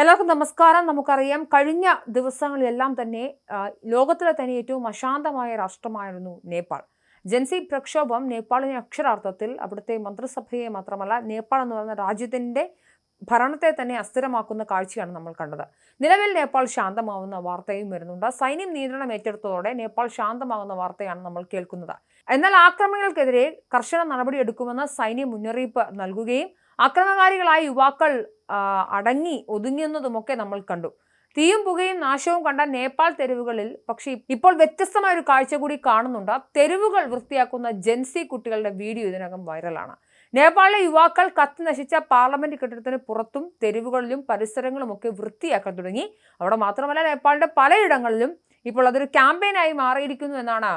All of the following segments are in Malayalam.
എല്ലാവർക്കും നമസ്കാരം. നമുക്കറിയാം കഴിഞ്ഞ ദിവസങ്ങളിലെല്ലാം തന്നെ ലോകത്തിലെ തന്നെ ഏറ്റവും അശാന്തമായ രാഷ്ട്രമായിരുന്നു നേപ്പാൾ. ജൻസി പ്രക്ഷോഭം നേപ്പാളിനെ അക്ഷരാർത്ഥത്തിൽ അവിടുത്തെ മന്ത്രിസഭയെ മാത്രമല്ല നേപ്പാൾ എന്ന് പറയുന്ന രാജ്യത്തിന്റെ ഭരണത്തെ തന്നെ അസ്ഥിരമാക്കുന്ന കാഴ്ചയാണ് നമ്മൾ കണ്ടത്. നിലവിൽ നേപ്പാൾ ശാന്തമാവുന്ന വാർത്തയും വരുന്നുണ്ട്. സൈന്യം നിയന്ത്രണം ഏറ്റെടുത്തതോടെ നേപ്പാൾ ശാന്തമാകുന്ന വാർത്തയാണ് നമ്മൾ കേൾക്കുന്നത്. എന്നാൽ ആക്രമണങ്ങൾക്കെതിരെ കർശന നടപടിയെടുക്കുമെന്ന് സൈന്യം മുന്നറിയിപ്പ് നൽകുകയും ആക്രമണകാരികളായ യുവാക്കൾ അടങ്ങി ഒതുങ്ങിയെന്നതുമൊക്കെ നമ്മൾ കണ്ടു. തീയും പുകയും നാശവും കണ്ട നേപ്പാൾ തെരുവുകളിൽ പക്ഷേ ഇപ്പോൾ വ്യത്യസ്തമായ ഒരു കാഴ്ച കൂടി കാണുന്നുണ്ട്. തെരുവുകൾ വൃത്തിയാക്കുന്ന ജെൻസി കുട്ടികളുടെ വീഡിയോ ഇതിനകം വൈറലാണ്. നേപ്പാളിലെ യുവാക്കൾ കത്തി നശിച്ച പാർലമെന്റ് കെട്ടിടത്തിന് പുറത്തും തെരുവുകളിലും പരിസരങ്ങളും ഒക്കെ വൃത്തിയാക്കാൻ തുടങ്ങി. അവിടെ മാത്രമല്ല നേപ്പാളിന്റെ പലയിടങ്ങളിലും ഇപ്പോൾ അതൊരു ക്യാമ്പയിനായി മാറിയിരിക്കുന്നു എന്നാണ്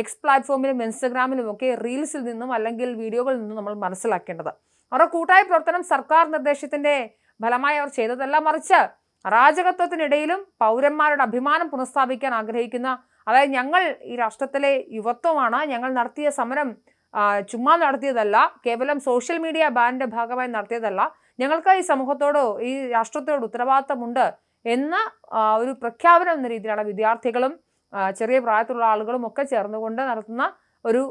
എക്സ് പ്ലാറ്റ്ഫോമിലും ഇൻസ്റ്റഗ്രാമിലും ഒക്കെ റീൽസിൽ നിന്നും അല്ലെങ്കിൽ വീഡിയോകളിൽ നിന്നും നമ്മൾ മനസ്സിലാക്കേണ്ടത്. അവരുടെ കൂട്ടായ പ്രവർത്തനം സർക്കാർ നിർദ്ദേശത്തിന്റെ ഫലമായി അവർ ചെയ്തതല്ല മറിച്ച് അരാജകത്വത്തിനിടയിലും പൗരന്മാരുടെ അഭിമാനം പുനഃസ്ഥാപിക്കാൻ ആഗ്രഹിക്കുന്ന അതായത് ഞങ്ങൾ ഈ രാഷ്ട്രത്തിലെ യുവത്വമാണ് ഞങ്ങൾ നടത്തിയ സമരം ചുമ്മാ നടത്തിയതല്ല കേവലം സോഷ്യൽ മീഡിയ ബാനിന്റെ ഭാഗമായി നടത്തിയതല്ല ഞങ്ങൾക്ക് ഈ സമൂഹത്തോടോ ഈ രാഷ്ട്രത്തോട് ഉത്തരവാദിത്തമുണ്ട് എന്ന ഒരു പ്രഖ്യാപനം എന്ന രീതിയിലാണ് വിദ്യാർത്ഥികളും ചെറിയ പ്രായത്തിലുള്ള ആളുകളും ഒക്കെ ചേർന്നുകൊണ്ട് നടത്തുന്ന ഒരു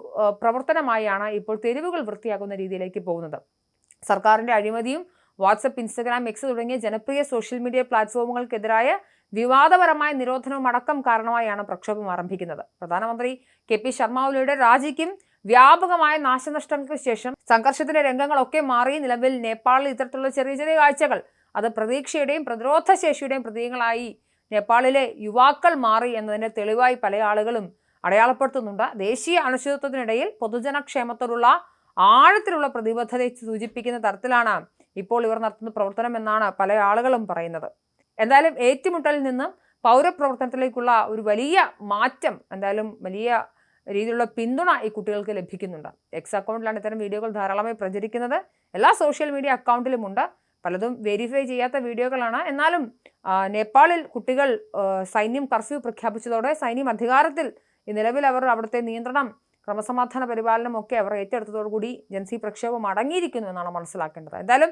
പ്രവർത്തനമായാണ് ഇപ്പോൾ തെരുവുകൾ വൃത്തിയാക്കുന്ന രീതിയിലേക്ക് പോകുന്നത്. സർക്കാരിന്റെ അഴിമതിയും വാട്സപ്പ് ഇൻസ്റ്റഗ്രാം എക്സ് തുടങ്ങിയ ജനപ്രിയ സോഷ്യൽ മീഡിയ പ്ലാറ്റ്ഫോമുകൾക്കെതിരായ വിവാദപരമായ നിരോധനവും അടക്കം കാരണമായാണ് പ്രക്ഷോഭം ആരംഭിക്കുന്നത്. പ്രധാനമന്ത്രി കെ പി ശർമ്മ ഒലിയുടെ രാജിക്കും വ്യാപകമായ നാശനഷ്ടങ്ങൾക്ക് ശേഷം സംഘർഷത്തിന്റെ രംഗങ്ങളൊക്കെ മാറി. നിലവിൽ നേപ്പാളിൽ ഇത്തരത്തിലുള്ള ചെറിയ ചെറിയ കാഴ്ചകൾ അത് പ്രതീക്ഷയുടെയും പ്രതിരോധ ശേഷിയുടെയും പ്രതീകങ്ങളായി നേപ്പാളിലെ യുവാക്കൾ മാറി എന്നതിന്റെ തെളിവായി പല ആളുകളും അടയാളപ്പെടുത്തുന്നുണ്ട്. ദേശീയ അനിശ്ചിതത്വത്തിനിടയിൽ പൊതുജനക്ഷേമത്തോടുള്ള ആഴത്തിലുള്ള പ്രതിബദ്ധതയെ സൂചിപ്പിക്കുന്ന തരത്തിലാണ് ഇപ്പോൾ ഇവർ നടത്തുന്ന പ്രവർത്തനം എന്നാണ് പല ആളുകളും പറയുന്നത്. എന്തായാലും ഏറ്റുമുട്ടലിൽ നിന്നും പൗരപ്രവർത്തനത്തിലേക്കുള്ള ഒരു വലിയ മാറ്റം എന്തായാലും വലിയ രീതിയിലുള്ള പിന്തുണ ഈ കുട്ടികൾക്ക് ലഭിക്കുന്നുണ്ട്. എക്സ് അക്കൗണ്ടിലാണ് ഇത്തരം വീഡിയോകൾ ധാരാളമായി പ്രചരിക്കുന്നത്. എല്ലാ സോഷ്യൽ മീഡിയ അക്കൗണ്ടിലും ഉണ്ട്. പലതും വെരിഫൈ ചെയ്യാത്ത വീഡിയോകളാണ്. എന്നാലും നേപ്പാളിൽ കുട്ടികൾ സൈന്യം കർഫ്യൂ പ്രഖ്യാപിച്ചതോടെ സൈന്യം അധികാരത്തിൽ നിലവിൽ അവർ അവിടുത്തെ നിയന്ത്രണം ക്രമസമാധാന പരിപാലനമൊക്കെ അവർ ഏറ്റെടുത്തതോടുകൂടി ജൻസി പ്രക്ഷോഭം അടങ്ങിയിരിക്കുന്നു എന്നാണ് മനസ്സിലാക്കേണ്ടത്. എന്തായാലും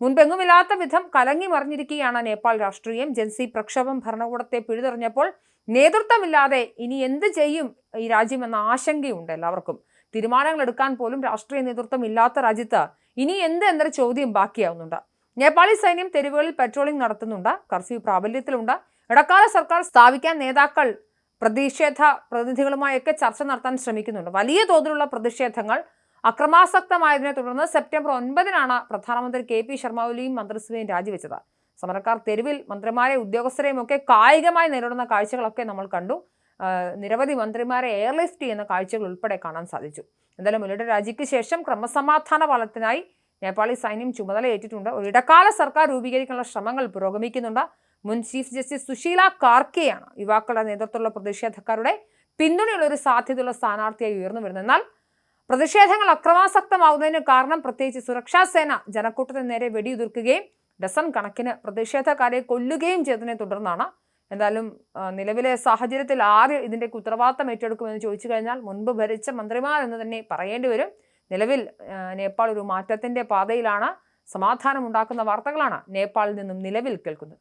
മുൻപെങ്ങുമില്ലാത്ത വിധം കലങ്ങി മറിഞ്ഞിരിക്കുകയാണ് നേപ്പാൾ രാഷ്ട്രീയം. ജൻസി പ്രക്ഷോഭം ഭരണകൂടത്തെ പിഴുതെറിഞ്ഞപ്പോൾ നേതൃത്വമില്ലാതെ ഇനി എന്ത് ചെയ്യും ഈ രാജ്യം എന്ന ആശങ്കയുണ്ട് എല്ലാവർക്കും. തീരുമാനങ്ങൾ എടുക്കാൻ പോലും രാഷ്ട്രീയ നേതൃത്വം ഇല്ലാത്ത രാജ്യത്ത് ഇനി എന്ത് എന്നൊരു ചോദ്യം ബാക്കിയാവുന്നുണ്ട്. നേപ്പാളി സൈന്യം തെരുവുകളിൽ പെട്രോളിംഗ് നടത്തുന്നുണ്ട്. കർഫ്യൂ പ്രാബല്യത്തിലുണ്ട്. ഇടക്കാല സർക്കാർ സ്ഥാപിക്കാൻ നേതാക്കൾ പ്രതിഷേധ പ്രതിനിധികളുമായൊക്കെ ചർച്ച നടത്താൻ ശ്രമിക്കുന്നുണ്ട്. വലിയ തോതിലുള്ള പ്രതിഷേധങ്ങൾ അക്രമാസക്തമായതിനെ തുടർന്ന് സെപ്റ്റംബർ ഒൻപതിനാണ് പ്രധാനമന്ത്രി കെ പി ശർമ്മ ഒലിയും മന്ത്രിസഭയും രാജിവെച്ചത്. സമരക്കാർ തെരുവിൽ മന്ത്രിമാരെ ഉദ്യോഗസ്ഥരെയും ഒക്കെ കായികമായി നേരിടുന്ന കാഴ്ചകളൊക്കെ നമ്മൾ കണ്ടു. നിരവധി മന്ത്രിമാരെ എയർലിഫ്റ്റ് ചെയ്യുന്ന കാഴ്ചകൾ ഉൾപ്പെടെ കാണാൻ സാധിച്ചു. എന്തായാലും മുലയുടെ രാജിക്ക് ശേഷം ക്രമസമാധാന പാലത്തിനായി നേപ്പാളി സൈന്യം ചുമതല ഏറ്റിട്ടുണ്ട് ഒരു ഇടക്കാല സർക്കാർ രൂപീകരിക്കാനുള്ള ശ്രമങ്ങൾ പുരോഗമിക്കുന്നുണ്ട്. മുൻ ചീഫ് ജസ്റ്റിസ് സുശീല കാർക്കെയാണ് യുവാക്കളുടെ നേതൃത്വത്തിലുള്ള പ്രതിഷേധക്കാരുടെ പിന്തുണയുള്ള ഒരു സാധ്യതയുള്ള സ്ഥാനാർത്ഥിയായി ഉയർന്നു വരുന്നത്. എന്നാൽ പ്രതിഷേധങ്ങൾ അക്രമാസക്തമാകുന്നതിന് കാരണം പ്രത്യേകിച്ച് സുരക്ഷാ സേന ജനക്കൂട്ടത്തിന് നേരെ വെടിയുതിർക്കുകയും ഡസൺ കണക്കിന് പ്രതിഷേധക്കാരെ കൊല്ലുകയും ചെയ്തതിനെ തുടർന്നാണ്. എന്തായാലും നിലവിലെ സാഹചര്യത്തിൽ ആര് ഇതിന്റെ ഉത്തരവാദിത്തം ഏറ്റെടുക്കുമെന്ന് ചോദിച്ചു കഴിഞ്ഞാൽ മുൻപ് ഭരിച്ച മന്ത്രിമാർ എന്ന് തന്നെ പറയേണ്ടി വരും. നിലവിൽ നേപ്പാൾ ഒരു മാറ്റത്തിന്റെ പാതയിലാണ് സമാധാനം ഉണ്ടാക്കുന്ന വാർത്തകളാണ് നേപ്പാളിൽ നിന്നും നിലവിൽ കേൾക്കുന്നത്.